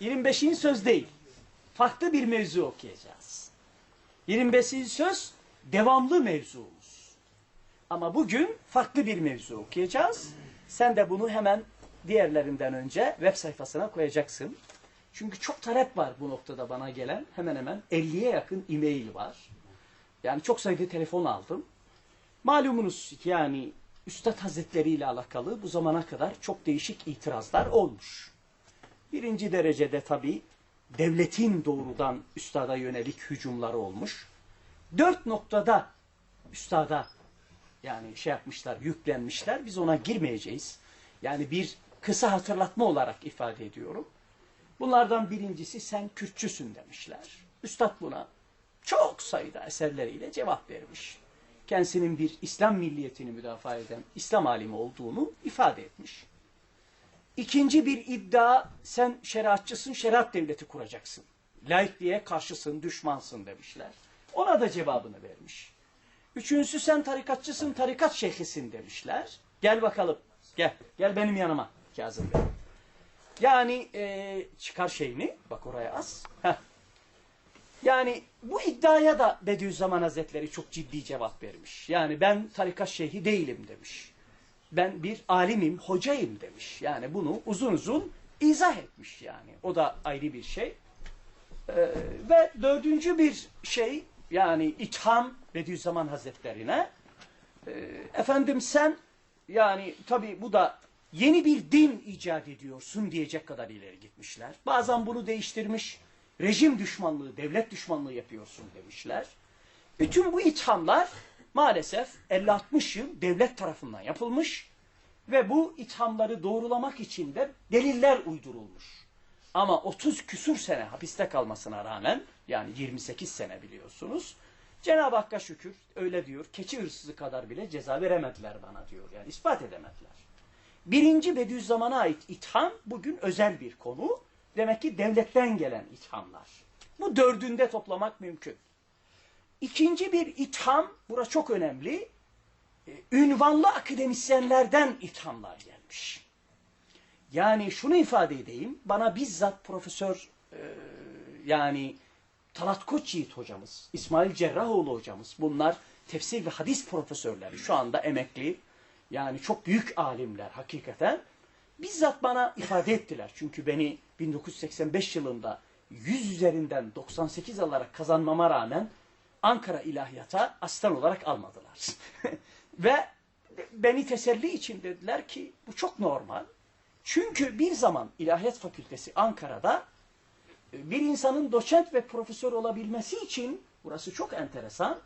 25. söz değil. Farklı bir mevzu okuyacağız. 25. söz devamlı mevzumuz. Ama bugün farklı bir mevzu okuyacağız. Sen de bunu hemen diğerlerinden önce web sayfasına koyacaksın. Çünkü çok talep var bu noktada bana gelen. Hemen hemen 50'ye yakın e-mail var. Yani çok sayıda telefon aldım. Malumunuz yani Üstad Hazretleri ile alakalı bu zamana kadar çok değişik itirazlar olmuş. Birinci derecede tabii devletin doğrudan üstada yönelik hücumları olmuş. Dört noktada üstada yani şey yapmışlar, yüklenmişler. Biz ona girmeyeceğiz. Yani bir kısa hatırlatma olarak ifade ediyorum. Bunlardan birincisi sen Kürtçüsün demişler. Üstad buna çok sayıda eserleriyle cevap vermiş. Kendisinin bir İslam milliyetini müdafaa eden İslam alimi olduğunu ifade etmiş. İkinci bir iddia sen şeriatçısın, şeriat devleti kuracaksın. Laikliğe karşısın, düşmansın demişler. Ona da cevabını vermiş. Üçüncüsü sen tarikatçısın, tarikat şeyhisin demişler. Gel bakalım, gel, gel benim yanıma Kazım Bey. Yani e, çıkar şeyini, bak oraya az. Yani bu iddiaya da Bediüzzaman Hazretleri çok ciddi cevap vermiş. Yani ben tarikat şeyhi değilim demiş. Ben bir alimim, hocayım demiş. Yani bunu uzun uzun izah etmiş yani. O da ayrı bir şey. Ee, ve dördüncü bir şey yani itham Bediüzzaman Hazretlerine. Ee, efendim sen yani tabi bu da yeni bir din icat ediyorsun diyecek kadar ileri gitmişler. Bazen bunu değiştirmiş. Rejim düşmanlığı, devlet düşmanlığı yapıyorsun demişler. Bütün bu ithamlar maalesef 50-60 yıl devlet tarafından yapılmış ve bu ithamları doğrulamak için de deliller uydurulmuş. Ama 30 küsur sene hapiste kalmasına rağmen yani 28 sene biliyorsunuz Cenab-ı Hakk'a şükür öyle diyor keçi hırsızı kadar bile ceza veremediler bana diyor yani ispat edemediler. Birinci Bediüzzaman'a ait itham bugün özel bir konu. Demek ki devletten gelen ithamlar. Bu dördünde toplamak mümkün. İkinci bir itham, bura çok önemli, e, ünvanlı akademisyenlerden ithamlar gelmiş. Yani şunu ifade edeyim, bana bizzat profesör e, yani Talat Koçyiğit hocamız, İsmail Cerrahoğlu hocamız, bunlar tefsir ve hadis profesörleri, şu anda emekli, yani çok büyük alimler hakikaten, bizzat bana ifade ettiler. Çünkü beni 1985 yılında 100 üzerinden 98 alarak kazanmama rağmen Ankara İlahiyat'a asistan olarak almadılar. Ve beni teselli için dediler ki bu çok normal. Çünkü bir zaman İlahiyat Fakültesi Ankara'da bir insanın doçent ve profesör olabilmesi için burası çok enteresan.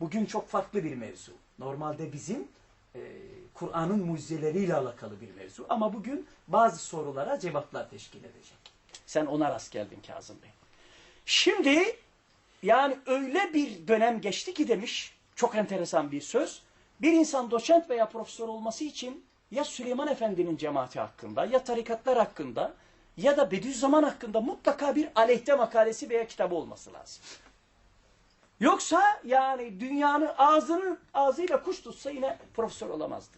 Bugün çok farklı bir mevzu. Normalde bizim e, Kur'an'ın mucizeleriyle alakalı bir mevzu. Ama bugün bazı sorulara cevaplar teşkil edecek. Sen ona rast geldin Kazım Bey. Şimdi yani öyle bir dönem geçti ki demiş, çok enteresan bir söz. Bir insan doçent veya profesör olması için ya Süleyman Efendi'nin cemaati hakkında, ya tarikatlar hakkında, ya da Bediüzzaman hakkında mutlaka bir aleyhte makalesi veya kitabı olması lazım. Yoksa yani dünyanın ağzının ağzıyla kuş tutsa yine profesör olamazdı.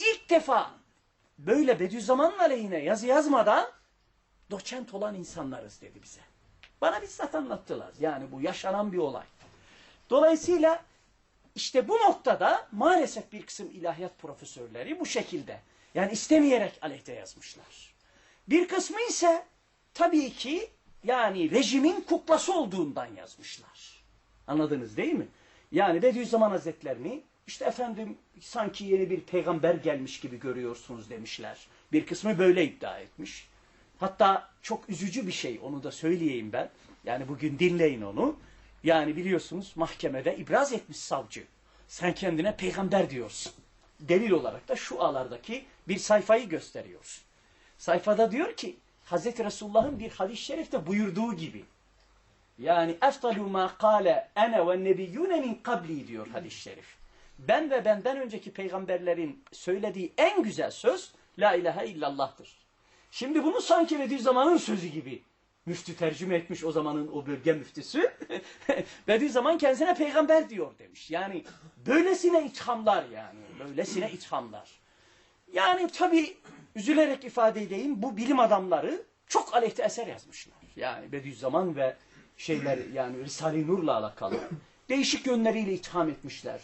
İlk defa böyle Bediüzzaman'ın aleyhine yazı yazmadan doçent olan insanlarız dedi bize. Bana bizzat anlattılar. Yani bu yaşanan bir olay. Dolayısıyla işte bu noktada maalesef bir kısım ilahiyat profesörleri bu şekilde yani istemeyerek aleyhte yazmışlar. Bir kısmı ise tabii ki yani rejimin kuklası olduğundan yazmışlar. Anladınız değil mi? Yani Bediüzzaman Hazretlerini işte efendim sanki yeni bir peygamber gelmiş gibi görüyorsunuz demişler. Bir kısmı böyle iddia etmiş. Hatta çok üzücü bir şey onu da söyleyeyim ben. Yani bugün dinleyin onu. Yani biliyorsunuz mahkemede ibraz etmiş savcı. Sen kendine peygamber diyorsun. Delil olarak da şu alardaki bir sayfayı gösteriyor. Sayfada diyor ki Hazreti Resulullah'ın bir hadis-i şerifte buyurduğu gibi yani eftalu ma kâle ene ve nebiyyûne min kabli diyor hadis-i şerif. Ben ve benden önceki peygamberlerin söylediği en güzel söz la ilahe illallah'tır. Şimdi bunu sanki Bediüzzaman'ın sözü gibi müftü tercüme etmiş o zamanın o bölge müftüsü. Bediüzzaman kendisine peygamber diyor demiş. Yani böylesine ithamlar yani. Böylesine ithamlar. Yani tabi üzülerek ifade edeyim bu bilim adamları çok aleyhte eser yazmışlar. Yani Bediüzzaman ve şeyler yani Risale-i Nur'la alakalı. Değişik yönleriyle itham etmişler.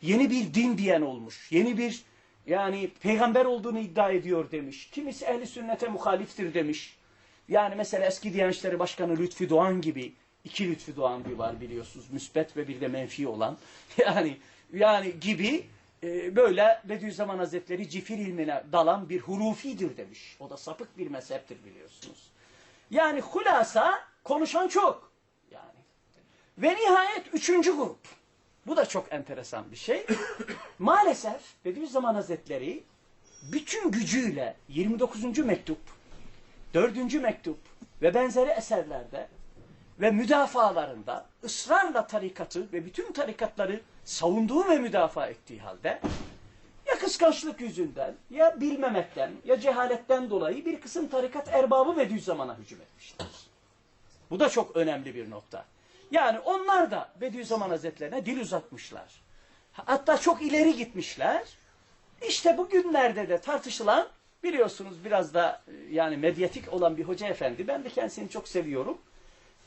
Yeni bir din diyen olmuş. Yeni bir yani peygamber olduğunu iddia ediyor demiş. Kimisi ehli sünnete muhaliftir demiş. Yani mesela eski Diyanet Başkanı Lütfi Doğan gibi iki Lütfi Doğan bir var biliyorsunuz. Müsbet ve bir de menfi olan. Yani yani gibi e, böyle Bediüzzaman Hazretleri cifir ilmine dalan bir hurufidir demiş. O da sapık bir mezheptir biliyorsunuz. Yani hulasa konuşan çok. Yani. Ve nihayet üçüncü grup. Bu da çok enteresan bir şey. Maalesef Bediüzzaman Hazretleri bütün gücüyle 29. mektup, 4. mektup ve benzeri eserlerde ve müdafalarında ısrarla tarikatı ve bütün tarikatları savunduğu ve müdafaa ettiği halde ya kıskançlık yüzünden ya bilmemekten ya cehaletten dolayı bir kısım tarikat erbabı Bediüzzaman'a hücum etmiştir. Bu da çok önemli bir nokta. Yani onlar da Bediüzzaman Hazretlerine dil uzatmışlar. Hatta çok ileri gitmişler. İşte bugünlerde de tartışılan biliyorsunuz biraz da e, yani medyatik olan bir hoca efendi. Ben de kendisini çok seviyorum.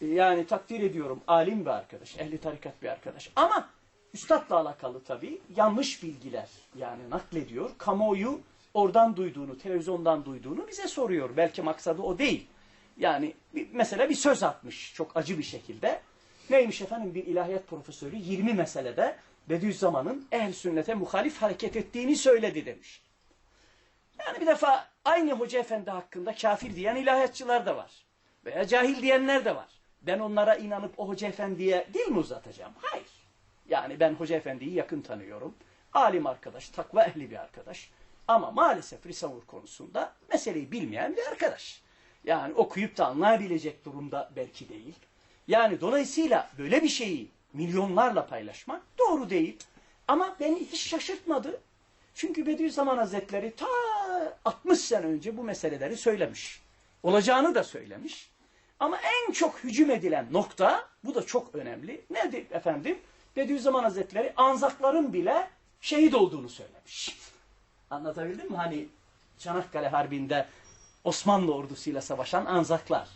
E, Yani takdir ediyorum. Alim bir arkadaş, ehli tarikat bir arkadaş. Ama üstadla alakalı tabii yanlış bilgiler yani naklediyor. Kamuoyu oradan duyduğunu, televizyondan duyduğunu bize soruyor. Belki maksadı o değil. Yani bir, mesela bir söz atmış çok acı bir şekilde. Neymiş efendim bir ilahiyat profesörü 20 meselede Bediüzzaman'ın ehl sünnete muhalif hareket ettiğini söyledi demiş. Yani bir defa aynı hoca efendi hakkında kafir diyen ilahiyatçılar da var. Veya cahil diyenler de var. Ben onlara inanıp o hoca efendiye dil mi uzatacağım? Hayır. Yani ben hoca efendiyi yakın tanıyorum. Alim arkadaş, takva ehli bir arkadaş. Ama maalesef risavur konusunda meseleyi bilmeyen bir arkadaş. Yani okuyup da anlayabilecek durumda belki değil. Yani dolayısıyla böyle bir şeyi milyonlarla paylaşmak doğru değil. Ama beni hiç şaşırtmadı. Çünkü Bediüzzaman Hazretleri ta 60 sene önce bu meseleleri söylemiş. Olacağını da söylemiş. Ama en çok hücum edilen nokta, bu da çok önemli. Nedir efendim? Bediüzzaman Hazretleri Anzakların bile şehit olduğunu söylemiş. Anlatabildim mi? Hani Çanakkale Harbi'nde Osmanlı ordusuyla savaşan Anzaklar.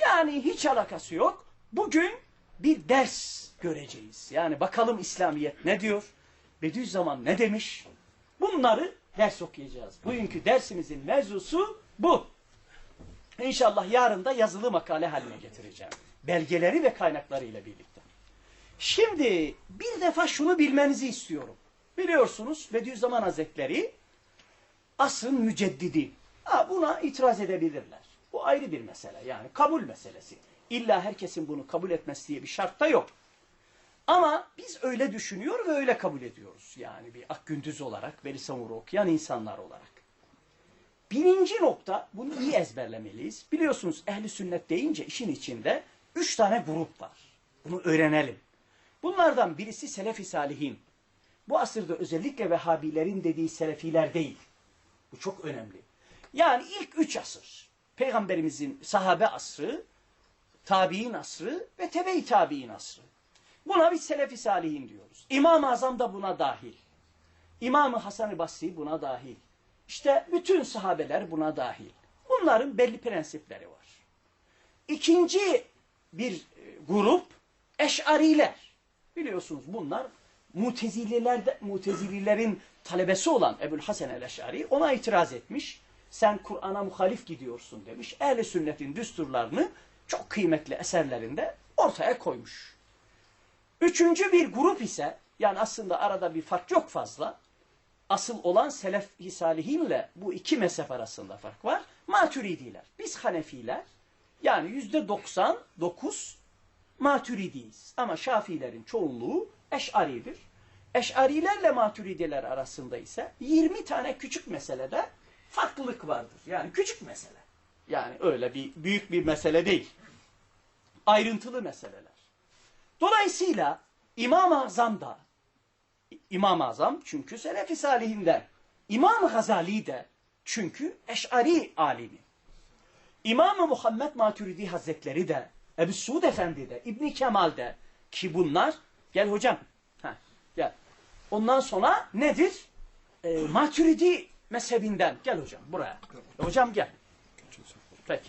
Yani hiç alakası yok. Bugün bir ders göreceğiz. Yani bakalım İslamiyet ne diyor? Bediüzzaman ne demiş? Bunları ders okuyacağız. Bugünkü dersimizin mevzusu bu. İnşallah yarın da yazılı makale haline getireceğim. Belgeleri ve kaynaklarıyla birlikte. Şimdi bir defa şunu bilmenizi istiyorum. Biliyorsunuz Bediüzzaman Hazretleri asrın müceddidi. Ha, buna itiraz edebilirler. Bu ayrı bir mesele yani kabul meselesi. İlla herkesin bunu kabul etmesi diye bir şart da yok. Ama biz öyle düşünüyor ve öyle kabul ediyoruz. Yani bir Akgündüz olarak, Veli Samur'u okuyan insanlar olarak. Birinci nokta, bunu iyi ezberlemeliyiz. Biliyorsunuz ehli sünnet deyince işin içinde üç tane grup var. Bunu öğrenelim. Bunlardan birisi Selefi Salihin. Bu asırda özellikle Vehhabilerin dediği Selefiler değil. Bu çok önemli. Yani ilk üç asır. Peygamberimizin sahabe asrı, tabi'in asrı ve tebe-i tabi'in asrı. Buna biz Selefi Salihin diyoruz. İmam-ı Azam da buna dahil. İmam-ı Hasan-ı Basri buna dahil. İşte bütün sahabeler buna dahil. Bunların belli prensipleri var. İkinci bir e, grup Eş'ariler. Biliyorsunuz bunlar Mutezililerde, Mutezililerin talebesi olan Ebul Hasan el-Eş'ari ona itiraz etmiş. Sen Kur'an'a muhalif gidiyorsun demiş. Ehl-i sünnetin düsturlarını çok kıymetli eserlerinde ortaya koymuş. Üçüncü bir grup ise yani aslında arada bir fark yok fazla. Asıl olan Selef-i Salihinle bu iki mezhep arasında fark var. Maturidiler. Biz Hanefiler yani yüzde 99 Maturidiyiz. Ama Şafiilerin çoğunluğu Eş'aridir. Eş'arilerle Maturidiler arasında ise 20 tane küçük meselede farklılık vardır. Yani küçük mesele. Yani öyle bir büyük bir mesele değil. Ayrıntılı meseleler. Dolayısıyla İmam-ı Azam da İmam-ı Azam çünkü Selefi Salihinden. İmam-ı Gazali de çünkü Eş'ari alimi. İmam-ı Muhammed Maturidi Hazretleri de Ebu Suud Efendi de İbni Kemal de ki bunlar gel hocam Heh, gel. Ondan sonra nedir? E, Maturidi mezhebinden gel hocam buraya. Hocam gel. Peki.